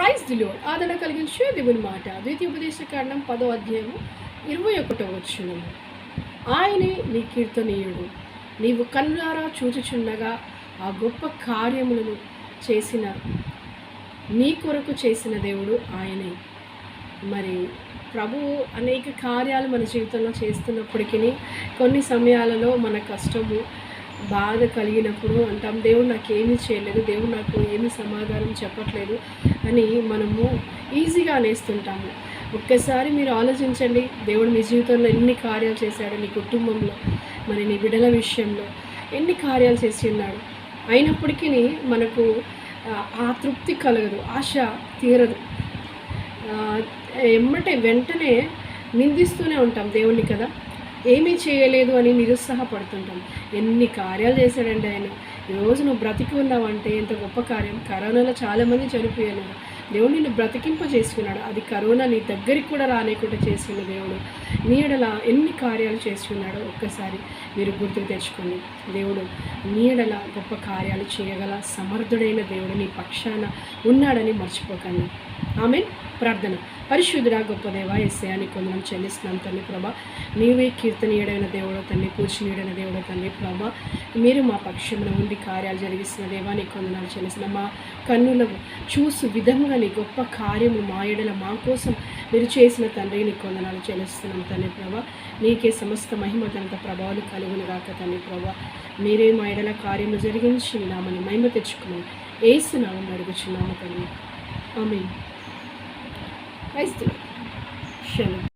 Praise దిలో ఆదరణ కలిగించే దేవుని మాట. ద్వితీయోపదేశ కారణం పదో అధ్యాయము ఇరవై ఒకటో వచ్చును ఆయనే నీ కీర్తనీయుడు. నీవు కన్నులారా చూచుచుండగా ఆ గొప్ప కార్యములను చేసిన నీ కొరకు చేసిన దేవుడు ఆయనే. మరి ప్రభువు అనేక కార్యాలు మన జీవితంలో చేస్తున్నప్పటికీ కొన్ని సమయాలలో మన కష్టము బాధ కలిగినప్పుడు అంటాం దేవుడు నాకు ఏమీ చేయలేదు దేవుడు నాకు ఏమీ సమాధానం చెప్పట్లేదు అని మనము ఈజీగా అనేస్తుంటాము. ఒక్కసారి మీరు ఆలోచించండి దేవుడు మీ జీవితంలో ఎన్ని కార్యాలు చేశాడు నీ కుటుంబంలో మరి నీ బిడ్డల విషయంలో ఎన్ని కార్యాలు చేసి ఉన్నాడు. అయినప్పటికీ మనకు ఆ- తృప్తి కలగదు ఆశ తీరదు. ఎమ్మటే వెంటనే నిందిస్తూనే ఉంటాం దేవుణ్ణి కదా. ఏమీ చేయలేదు అని నిరుత్సాహపడుతుంటాం. ఎన్ని కార్యాలు చేశాడండి ఆయన. ఈరోజు నువ్వు బ్రతికి ఉన్నావంటే ఎంత గొప్ప కార్యం. కరోనాలో చాలామంది చనిపోయారు. దేవుడు నిన్ను బ్రతికింప చేసుకున్నాడు అది కరోనా నీ దగ్గరికి కూడా రానికుండా చేసిన దేవుడు. నీడల ఎన్ని కార్యాలు చేస్తున్నాడో ఒక్కసారి మీరు గుర్తుకు తెచ్చుకోండి. దేవుడు నీడల గొప్ప కార్యాలు చేయగల సమర్థుడైన దేవుడు నీ పక్షాన ఉన్నాడని మర్చిపోకండి. ఆమె ప్రార్థన. పరిశుద్ధుడా గొప్ప దేవ అని కొందరం చెల్లిస్తున్నాం తల్లి ప్రభా. నీవే కీర్తనీయుడైన దేవుడు తల్లి పూజనీయుడైన దేవుడు తల్లి ప్రభా. మీరు మా పక్షంలో ఉండి కార్యాలు జరిగిస్తున్న దేవా నీ కొందనాలు చెల్లిస్తున్న మా కన్నుల చూసు విధంగా నీ గొప్ప కార్యము మా ఎడల మా కోసం మీరు చేసిన తండ్రి నీ కొందనాలు చెల్లిస్తున్నాం తండ్రి ప్రభా. నీకే సమస్త మహిమ తనంత ప్రభావాలు కలుగును గాక తండ్రి ప్రభా. మీరే మా ఎడల కార్యము జరిగించి నామని మహిమ తెచ్చుకుని ఏసునామని అడుగుచున్నాము తండ్రి ఆమె క్రైస్తవులు శలం